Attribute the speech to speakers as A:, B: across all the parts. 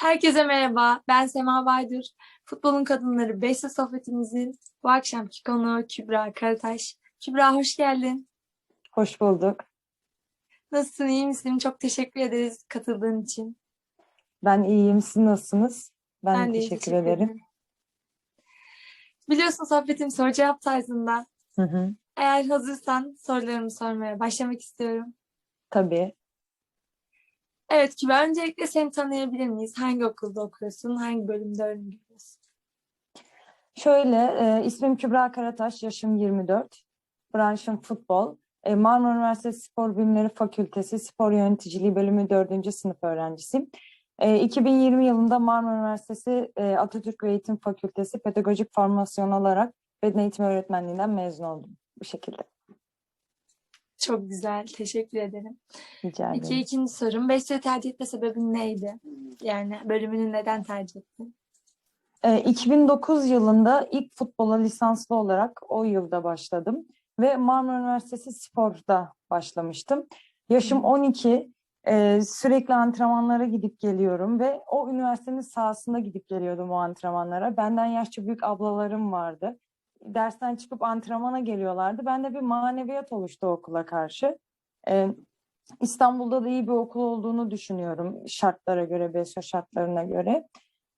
A: Herkese merhaba, ben Sema Baydur. Futbolun Kadınları Beşli Sohbetimizin bu akşamki konuğu Kübra Karataş. Kübra hoş geldin.
B: Hoş bulduk.
A: Nasılsın, iyi misin? Çok teşekkür ederiz katıldığın için.
B: Ben iyiyim. Siz nasılsınız? Ben,
A: Ben de iyi,
B: teşekkür, ederim.
A: Biliyorsun sohbetim soru cevap tarzında.
B: Hı hı.
A: Eğer hazırsan sorularımı sormaya başlamak istiyorum.
B: Tabii.
A: Evet Kübra, öncelikle seni tanıyabilir miyiz? Hangi okulda okuyorsun? Hangi bölümde öğrenim görüyorsun?
B: Şöyle, e, ismim Kübra Karataş, yaşım 24. Branşım futbol. E, Marmara Üniversitesi Spor Bilimleri Fakültesi Spor Yöneticiliği Bölümü 4. sınıf öğrencisiyim. E, 2020 yılında Marmara Üniversitesi e, Atatürk Eğitim Fakültesi Pedagojik Formasyon alarak beden eğitimi öğretmenliğinden mezun oldum. Bu şekilde.
A: Çok güzel, teşekkür ederim.
B: Rica ederim.
A: ikinci sorum. Besyo'yu tercih etme sebebin neydi? Yani bölümünü neden tercih ettin?
B: E, 2009 yılında ilk futbola lisanslı olarak o yılda başladım ve Marmara Üniversitesi Spor'da başlamıştım. Yaşım 12, e, sürekli antrenmanlara gidip geliyorum ve o üniversitenin sahasında gidip geliyordum o antrenmanlara. Benden yaşça büyük ablalarım vardı. Dersten çıkıp antrenmana geliyorlardı. Bende bir maneviyat oluştu okula karşı. E, İstanbul'da da iyi bir okul olduğunu düşünüyorum şartlara göre, BSO şartlarına göre.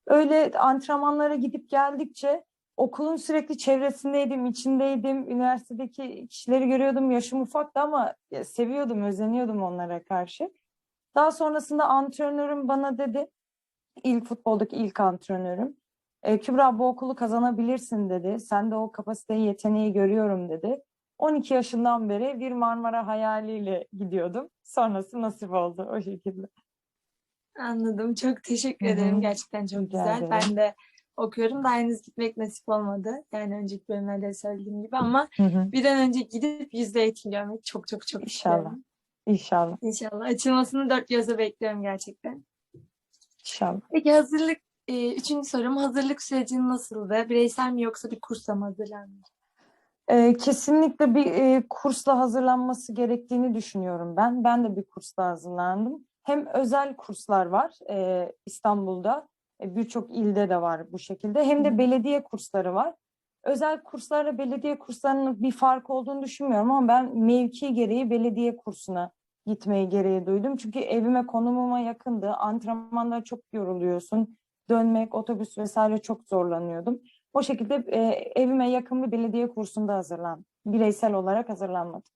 B: Öyle antrenmanlara gidip geldikçe okulun sürekli çevresindeydim, içindeydim. Üniversitedeki kişileri görüyordum. Yaşım ufaktı ama ya, seviyordum, özeniyordum onlara karşı. Daha sonrasında antrenörüm bana dedi, ilk futboldaki ilk antrenörüm. E, Kübra bu okulu kazanabilirsin dedi. Sen de o kapasiteyi, yeteneği görüyorum dedi. 12 yaşından beri bir Marmara hayaliyle gidiyordum. Sonrası nasip oldu o şekilde.
A: Anladım. Çok teşekkür
B: Hı hı.
A: ederim. Gerçekten çok
B: Rica
A: güzel.
B: ederim.
A: Ben de okuyorum. Daha henüz gitmek nasip olmadı. Yani önceki bölümlerde söylediğim gibi ama
B: Hı hı.
A: bir an önce gidip yüzde eğitim görmek çok çok çok
B: İnşallah.
A: istiyorum.
B: İnşallah.
A: İnşallah. Açılmasını dört gözle bekliyorum gerçekten.
B: İnşallah.
A: Peki hazırlık, e, üçüncü sorum. Hazırlık sürecin nasıldı? Bireysel mi yoksa bir kursla mı hazırlandın?
B: Ee, kesinlikle bir e, kursla hazırlanması gerektiğini düşünüyorum ben. Ben de bir kursla hazırlandım. Hem özel kurslar var e, İstanbul'da, e, birçok ilde de var bu şekilde. Hem de belediye kursları var. Özel kurslarla belediye kurslarının bir farkı olduğunu düşünmüyorum ama ben mevki gereği belediye kursuna gitmeyi gereği duydum. Çünkü evime, konumuma yakındı. Antrenmanda çok yoruluyorsun. Dönmek, otobüs vesaire çok zorlanıyordum. O şekilde e, evime yakın bir belediye kursunda hazırlandım. Bireysel olarak hazırlanmadım.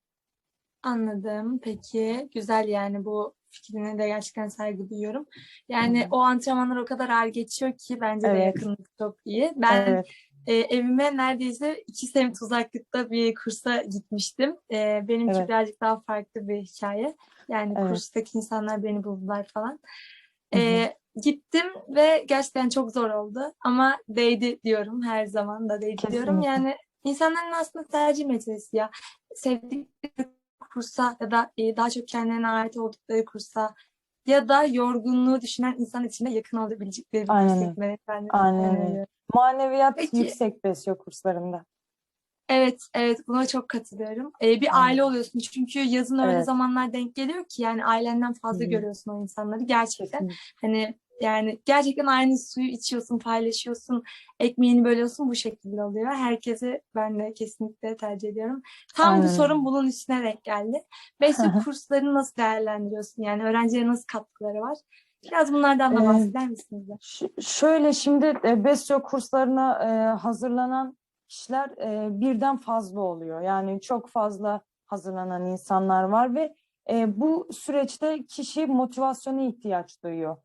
A: Anladım. Peki. Güzel yani bu fikrine de gerçekten saygı duyuyorum. Yani
B: hı.
A: o antrenmanlar o kadar ağır geçiyor ki bence de
B: Evet.
A: yakınlık çok iyi. Ben
B: Evet.
A: e, evime neredeyse iki semt uzaklıkta bir kursa gitmiştim. E, benimki
B: Evet.
A: birazcık daha farklı bir hikaye. Yani
B: Evet.
A: kurstaki insanlar beni buldular falan. E, gittim ve gerçekten çok zor oldu. Ama değdi diyorum. Her zaman da değdi diyorum.
B: Kesinlikle.
A: Yani insanların aslında tercih meselesi ya. Sevdikleri kursa ya da e, daha çok kendilerine ait oldukları kursa ya da yorgunluğu düşünen insan içinde yakın olabilecekleri bir
B: Aynen
A: ben de
B: Aynen öyle. Maneviyat
A: Peki.
B: yüksek besyo kurslarında.
A: Evet, evet buna çok katılıyorum. Ee, bir
B: Aynen.
A: aile oluyorsun çünkü yazın öyle
B: Evet.
A: zamanlar denk geliyor ki yani ailenden fazla
B: hı.
A: görüyorsun o insanları gerçekten.
B: Kesinlikle.
A: Hani yani gerçekten aynı suyu içiyorsun, paylaşıyorsun, ekmeğini bölüyorsun bu şekilde oluyor. Herkese ben de kesinlikle tercih ediyorum. Tam
B: Aynen
A: bu sorun bunun üstüne denk geldi. Besyo kurslarını nasıl değerlendiriyorsun? Yani öğrencilere nasıl katkıları var? Biraz bunlardan da
B: Ee,
A: bahseder misiniz?
B: Ş- şöyle şimdi e, besyo kurslarına e, hazırlanan kişiler e, birden fazla oluyor. Yani çok fazla hazırlanan insanlar var ve e, bu süreçte kişi motivasyona ihtiyaç duyuyor.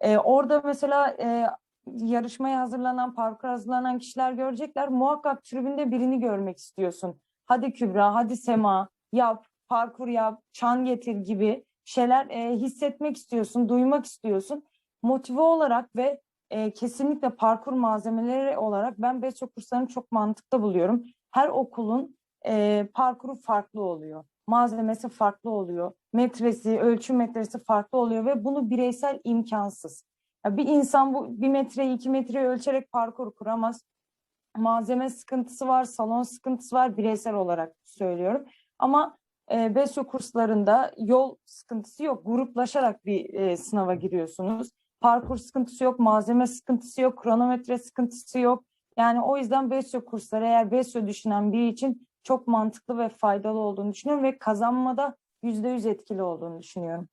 B: E, orada mesela e, yarışmaya hazırlanan, parkur hazırlanan kişiler görecekler. Muhakkak tribünde birini görmek istiyorsun. Hadi Kübra, hadi Sema, yap, parkur yap, çan getir gibi şeyler e, hissetmek istiyorsun, duymak istiyorsun. Motive olarak ve e, kesinlikle parkur malzemeleri olarak ben BESO kurslarını çok mantıklı buluyorum. Her okulun e, parkuru farklı oluyor. Malzemesi farklı oluyor. Metresi, ölçü metresi farklı oluyor ve bunu bireysel imkansız. Ya bir insan bu bir metreyi iki metreyi ölçerek parkur kuramaz. Malzeme sıkıntısı var, salon sıkıntısı var bireysel olarak söylüyorum. Ama e, BESO kurslarında yol sıkıntısı yok. Gruplaşarak bir e, sınava giriyorsunuz. parkur sıkıntısı yok, malzeme sıkıntısı yok, kronometre sıkıntısı yok. Yani o yüzden BESYO kursları eğer BESYO düşünen biri için çok mantıklı ve faydalı olduğunu düşünüyorum ve kazanmada %100 etkili olduğunu düşünüyorum.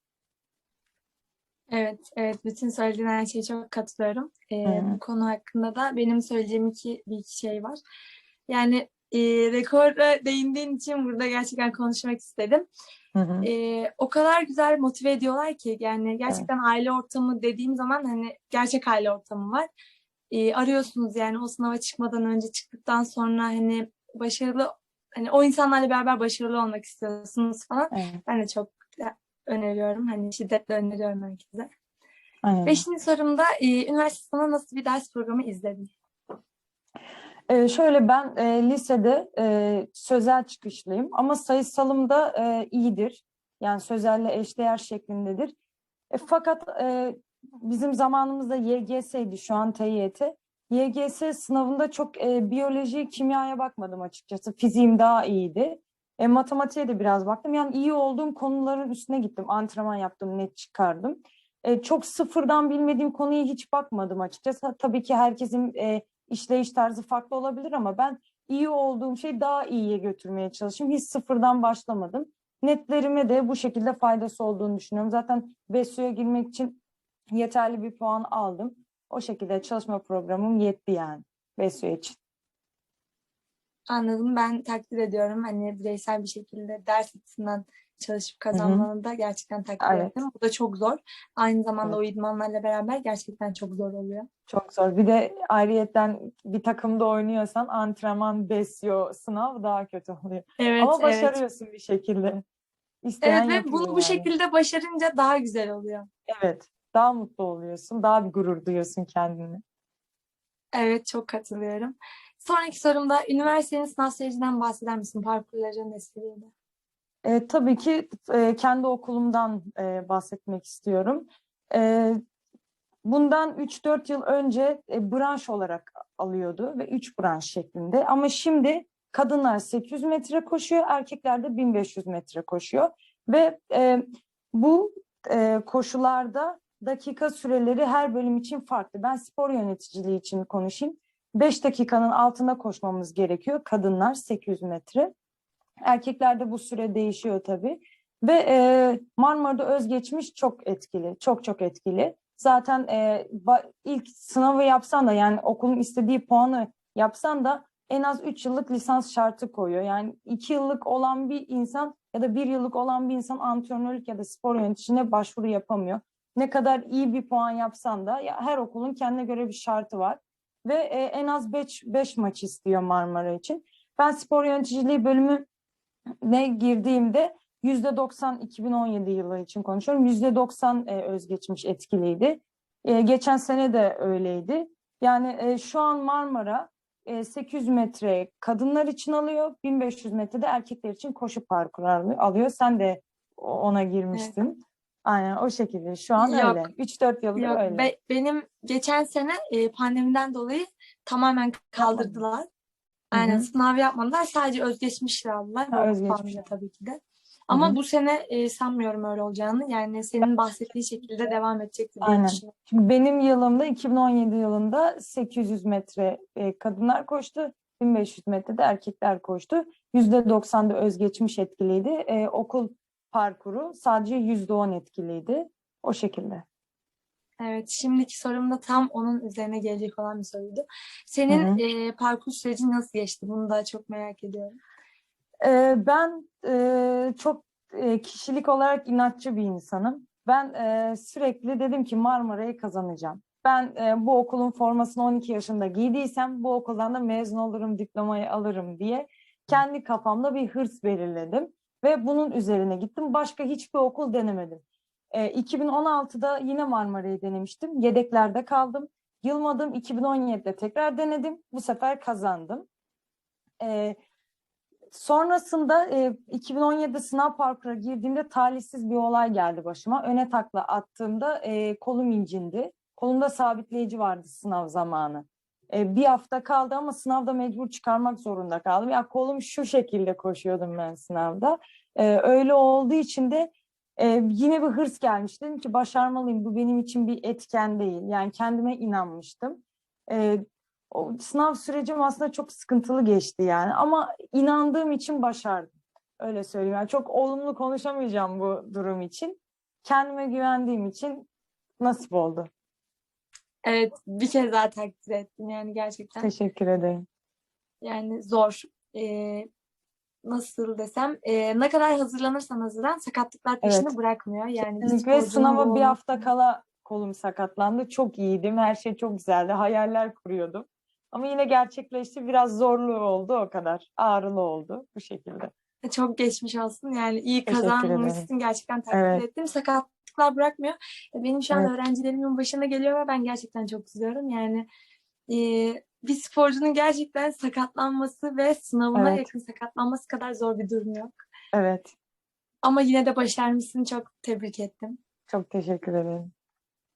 A: Evet, evet. Bütün söylediğin her şeye çok katılıyorum. Ee,
B: Hı.
A: bu konu hakkında da benim söyleyeceğim iki, bir iki şey var. Yani e, rekora değindiğin için burada gerçekten konuşmak istedim.
B: Hı hı.
A: Ee, o kadar güzel motive ediyorlar ki yani gerçekten aile ortamı dediğim zaman hani gerçek aile ortamı var. Ee, arıyorsunuz yani o sınava çıkmadan önce çıktıktan sonra hani başarılı hani o insanlarla beraber başarılı olmak istiyorsunuz falan.
B: Evet,
A: Ben de çok öneriyorum. Hani şiddetle öneriyorum herkese.
B: aynen.
A: Beşinci sorumda e, üniversite sınavında nasıl bir ders programı izledin?
B: Ee, şöyle ben e, lisede e, sözel çıkışlıyım ama sayısalım da e, iyidir. Yani sözelle eşdeğer şeklindedir. E, fakat e, bizim zamanımızda YGS'ydi şu an TYT. YGS sınavında çok e, biyoloji, kimyaya bakmadım açıkçası. Fiziğim daha iyiydi. E, matematiğe de biraz baktım. Yani iyi olduğum konuların üstüne gittim. Antrenman yaptım, net çıkardım. E, çok sıfırdan bilmediğim konuya hiç bakmadım açıkçası. Tabii ki herkesin e, işleyiş tarzı farklı olabilir ama ben iyi olduğum şeyi daha iyiye götürmeye çalışayım. Hiç sıfırdan başlamadım. Netlerime de bu şekilde faydası olduğunu düşünüyorum. Zaten BESYO'ya girmek için yeterli bir puan aldım. O şekilde çalışma programım yetti yani BESYO için.
A: Anladım. Ben takdir ediyorum. Hani bireysel bir şekilde ders açısından çalışıp kazanmanı da gerçekten takdir
B: Evet.
A: ettim. Bu da çok zor. Aynı zamanda
B: Evet.
A: o idmanlarla beraber gerçekten çok zor oluyor.
B: Çok zor. Bir de ayrıyetten bir takımda oynuyorsan antrenman, BESYO, sınav daha kötü oluyor.
A: Evet,
B: Ama
A: evet.
B: başarıyorsun bir şekilde. İsteyen
A: Evet ve bunu bu
B: yani.
A: şekilde başarınca daha güzel oluyor.
B: Evet. Daha mutlu oluyorsun. Daha bir gurur duyuyorsun kendini.
A: Evet, çok katılıyorum. Sonraki sorumda üniversitenin sınav sürecinden bahseder misin? Parkurların vesaireyle.
B: E, tabii ki e, kendi okulumdan e, bahsetmek istiyorum. E, bundan 3-4 yıl önce e, branş olarak alıyordu ve 3 branş şeklinde. Ama şimdi kadınlar 800 metre koşuyor, erkekler de 1500 metre koşuyor. Ve e, bu e, koşularda dakika süreleri her bölüm için farklı. Ben spor yöneticiliği için konuşayım. 5 dakikanın altında koşmamız gerekiyor. Kadınlar 800 metre. Erkeklerde bu süre değişiyor tabii. Ve e, Marmara'da özgeçmiş çok etkili, çok çok etkili. Zaten e, ilk sınavı yapsan da yani okulun istediği puanı yapsan da en az 3 yıllık lisans şartı koyuyor. Yani 2 yıllık olan bir insan ya da 1 yıllık olan bir insan antrenörlük ya da spor yöneticine başvuru yapamıyor. Ne kadar iyi bir puan yapsan da ya her okulun kendine göre bir şartı var. Ve e, en az 5 5 maç istiyor Marmara için. Ben spor yöneticiliği bölümü ne girdiğimde %90 2017 yılı için konuşuyorum. %90 e, özgeçmiş etkiliydi. E, geçen sene de öyleydi. Yani e, şu an Marmara e, 800 metre kadınlar için alıyor, 1500 metre de erkekler için koşu parkuru alıyor. Sen de ona girmiştin. Aynen o şekilde. Şu an
A: Yok.
B: öyle. 3-4 yıldır
A: Yok,
B: öyle.
A: be- benim geçen sene e, pandemiden dolayı tamamen kaldırdılar. Aynen
B: hı.
A: sınav yapmadılar. Sadece özgeçmişle aldılar.
B: Ha,
A: ve
B: özgeçmiş.
A: puanıyla tabii ki de. Ama
B: hı.
A: bu sene e, sanmıyorum öyle olacağını. Yani senin bahsettiği şekilde devam edecektir diye
B: Aynen.
A: düşünüyorum.
B: Şimdi benim yılımda 2017 yılında 800 metre e, kadınlar koştu. 1500 metrede erkekler koştu. %90'da özgeçmiş etkiliydi. E, okul parkuru sadece %10 etkiliydi. O şekilde.
A: Evet, şimdiki sorum da tam onun üzerine gelecek olan bir soruydu. Senin
B: Hı hı.
A: e, parkur süreci nasıl geçti? Bunu da çok merak ediyorum.
B: E, ben e, çok e, kişilik olarak inatçı bir insanım. Ben e, sürekli dedim ki Marmara'yı kazanacağım. Ben e, bu okulun formasını 12 yaşında giydiysem bu okuldan da mezun olurum, diplomayı alırım diye kendi kafamda bir hırs belirledim ve bunun üzerine gittim. Başka hiçbir okul denemedim. E, 2016'da yine Marmara'yı denemiştim. Yedeklerde kaldım. Yılmadım 2017'de tekrar denedim. Bu sefer kazandım. E, Sonrasında e, 2017'de sınav parkura girdiğimde talihsiz bir olay geldi başıma. Öne takla attığımda e, kolum incindi. Kolumda sabitleyici vardı sınav zamanı. E, bir hafta kaldı ama sınavda mecbur çıkarmak zorunda kaldım. Ya kolum şu şekilde koşuyordum ben sınavda. E, öyle olduğu için de e, yine bir hırs gelmişti. Dedim ki başarmalıyım. Bu benim için bir etken değil. Yani kendime inanmıştım. E, o sınav sürecim aslında çok sıkıntılı geçti yani. Ama inandığım için başardım. Öyle söyleyeyim. Yani çok olumlu konuşamayacağım bu durum için. Kendime güvendiğim için nasip oldu.
A: Evet, bir kez daha takdir ettim yani gerçekten.
B: Teşekkür ederim.
A: Yani zor. Ee, nasıl desem, ee, ne kadar hazırlanırsan hazırlan sakatlıklar peşini
B: Evet.
A: bırakmıyor. Yani sporcunun
B: sınava bir hafta kala kolum sakatlandı. Çok iyiydim. Her şey çok güzeldi. Hayaller kuruyordum. Ama yine gerçekleşti. Biraz zorlu oldu o kadar. Ağrılı oldu bu şekilde.
A: Çok geçmiş olsun. Yani iyi kazanmışsın. Gerçekten takdir
B: Evet.
A: ettim. Sakatlıklar bırakmıyor. E, Benim şu an
B: Evet.
A: öğrencilerimin başına geliyor ve ben gerçekten çok üzülüyorum. Yani e, bir sporcunun gerçekten sakatlanması ve sınavına
B: Evet.
A: yakın sakatlanması kadar zor bir durum yok.
B: Evet.
A: Ama yine de başarmışsın. Çok tebrik ettim.
B: Çok teşekkür ederim.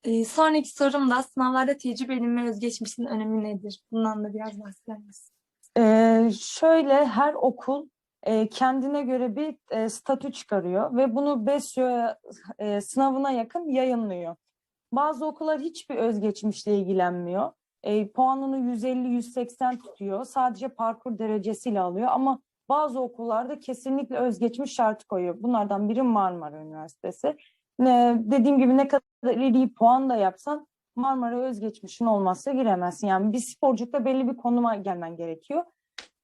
A: E, sonraki sorum da sınavlarda tecrübenin ve özgeçmişin önemi nedir? Bundan da biraz bahseder misin?
B: Ee, şöyle her okul e, kendine göre bir e, statü çıkarıyor ve bunu BESYO e, sınavına yakın yayınlıyor. Bazı okullar hiçbir özgeçmişle ilgilenmiyor. E, puanını 150-180 tutuyor. Sadece parkur derecesiyle alıyor ama bazı okullarda kesinlikle özgeçmiş şartı koyuyor. Bunlardan biri Marmara Üniversitesi. Ne, dediğim gibi ne kadar iyi puan da yapsan Marmara özgeçmişin olmazsa giremezsin. Yani bir sporculukta belli bir konuma gelmen gerekiyor.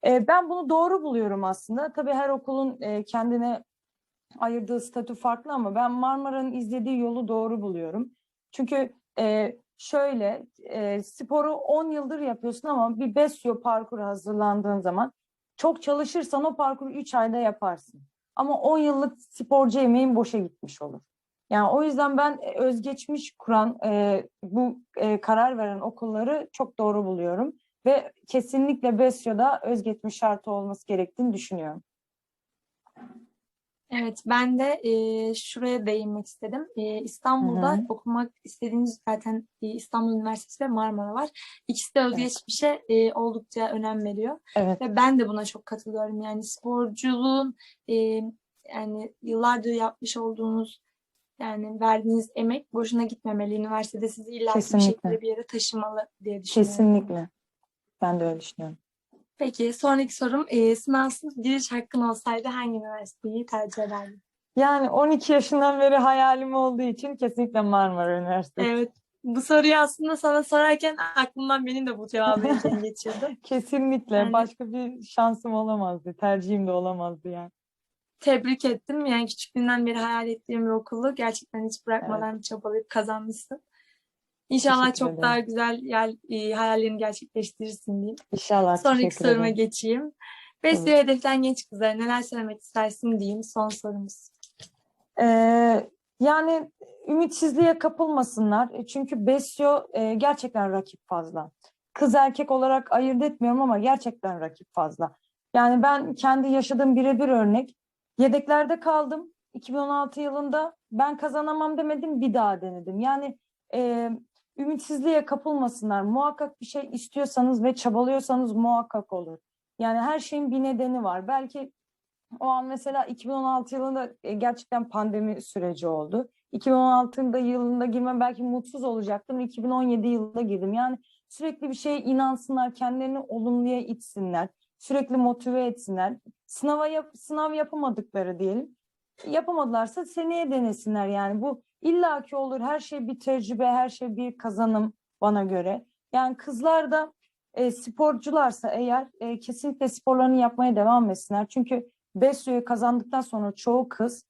B: E, ben bunu doğru buluyorum aslında. Tabii her okulun e, kendine ayırdığı statü farklı ama ben Marmara'nın izlediği yolu doğru buluyorum. Çünkü e, şöyle e, sporu 10 yıldır yapıyorsun ama bir BESYO parkuru hazırlandığın zaman çok çalışırsan o parkuru 3 ayda yaparsın. Ama 10 yıllık sporcu emeğin boşa gitmiş olur. Yani o yüzden ben özgeçmiş kuran, bu karar veren okulları çok doğru buluyorum. Ve kesinlikle BESYO'da özgeçmiş şartı olması gerektiğini düşünüyorum.
A: Evet, ben de e, şuraya değinmek istedim. E, İstanbul'da
B: Hı hı.
A: okumak istediğiniz zaten e, İstanbul Üniversitesi ve Marmara var. İkisi de özgeçmişe e, oldukça önem veriyor.
B: Evet,
A: Ve ben de buna çok katılıyorum. Yani sporculuğun e, yani yıllardır yapmış olduğunuz yani verdiğiniz emek boşuna gitmemeli. Üniversitede sizi illa bir şekilde bir yere taşımalı diye düşünüyorum.
B: kesinlikle. Ben de öyle düşünüyorum.
A: Peki sonraki sorum e, sınavsız giriş hakkın olsaydı hangi üniversiteyi tercih ederdin?
B: Yani 12 yaşından beri hayalim olduğu için kesinlikle Marmara Üniversitesi.
A: Evet. Bu soruyu aslında sana sorarken aklımdan benim de bu cevabı geçiyordu.
B: Kesinlikle.
A: Yani-
B: Başka bir şansım olamazdı. Tercihim de olamazdı yani.
A: Tebrik ettim. Yani küçüklüğünden beri hayal ettiğim bir okulu gerçekten hiç bırakmadan çabalayıp kazanmışsın. İnşallah
B: Teşekkür
A: çok
B: ederim.
A: daha güzel yer, e, hayallerini gerçekleştirirsin diyeyim.
B: İnşallah.
A: Sonraki soruma
B: ederim.
A: geçeyim. Besliyor hedeften genç kızlara neler söylemek istersin diyeyim son sorumuz.
B: Ee, yani ümitsizliğe kapılmasınlar. E, Çünkü Besyo e, gerçekten rakip fazla. Kız erkek olarak ayırt etmiyorum ama gerçekten rakip fazla. Yani ben kendi yaşadığım birebir örnek. Yedeklerde kaldım 2016 yılında. Ben kazanamam demedim bir daha denedim. Yani e, ümitsizliğe kapılmasınlar. Muhakkak bir şey istiyorsanız ve çabalıyorsanız muhakkak olur. Yani her şeyin bir nedeni var. Belki o an mesela 2016 yılında e, gerçekten pandemi süreci oldu. 2016'da yılında girmem belki mutsuz olacaktım. 2017 yılında girdim. Yani sürekli bir şeye inansınlar, kendilerini olumluya itsinler, sürekli motive etsinler. Sınava yap, sınav yapamadıkları diyelim. Yapamadılarsa seneye denesinler yani. Bu illaki olur. Her şey bir tecrübe, her şey bir kazanım bana göre. Yani kızlar da e, sporcularsa eğer e, kesinlikle sporlarını yapmaya devam etsinler. Çünkü BESYO'yu kazandıktan sonra çoğu kız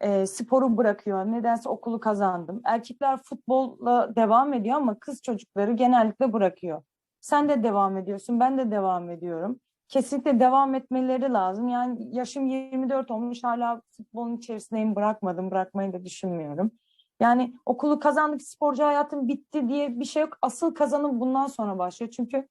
B: e, sporu bırakıyor. Nedense okulu kazandım. Erkekler futbolla devam ediyor ama kız çocukları genellikle bırakıyor. Sen de devam ediyorsun, ben de devam ediyorum. Kesinlikle devam etmeleri lazım. Yani yaşım 24 olmuş hala futbolun içerisindeyim bırakmadım, bırakmayı da düşünmüyorum. Yani okulu kazandık, sporcu hayatım bitti diye bir şey yok. Asıl kazanım bundan sonra başlıyor. Çünkü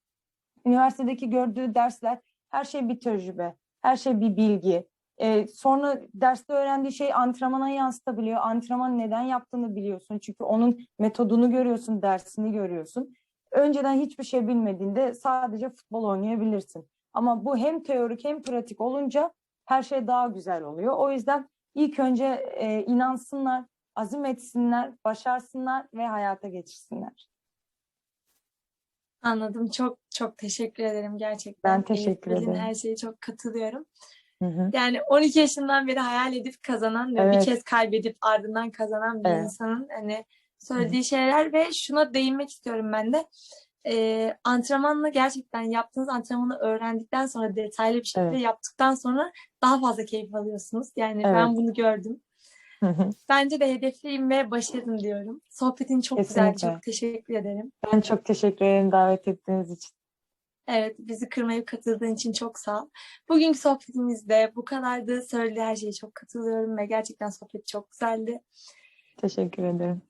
B: üniversitedeki gördüğü dersler her şey bir tecrübe, her şey bir bilgi. Ee, sonra derste öğrendiği şey antrenmana yansıtabiliyor. Antrenman neden yaptığını biliyorsun. Çünkü onun metodunu görüyorsun, dersini görüyorsun. Önceden hiçbir şey bilmediğinde sadece futbol oynayabilirsin. Ama bu hem teorik hem pratik olunca her şey daha güzel oluyor. O yüzden ilk önce e, inansınlar, azim etsinler, başarsınlar ve hayata geçirsinler.
A: Anladım. Çok çok teşekkür ederim gerçekten.
B: Ben teşekkür
A: Ee, söylediğin
B: ederim.
A: Her şeye çok katılıyorum.
B: Hı hı.
A: Yani 12 yaşından beri hayal edip kazanan ve bir
B: Evet.
A: kez kaybedip ardından kazanan bir
B: Evet.
A: insanın hani söylediği şeyler ve şuna değinmek istiyorum ben de. Ee, antrenmanla gerçekten yaptığınız antrenmanı öğrendikten sonra detaylı bir şekilde
B: Evet.
A: yaptıktan sonra daha fazla keyif alıyorsunuz. Yani
B: Evet.
A: ben bunu gördüm.
B: Hı hı.
A: Bence de hedefliyim ve başarın diyorum. Sohbetin çok güzel.
B: Kesinlikle.
A: Çok teşekkür ederim.
B: Ben çok teşekkür ederim davet ettiğiniz için.
A: Evet, bizi kırmayıp katıldığın için çok sağ ol. Bugünkü sohbetimiz de bu kadardı. Söylediği her şeye çok katılıyorum ve gerçekten sohbet çok güzeldi.
B: Teşekkür ederim.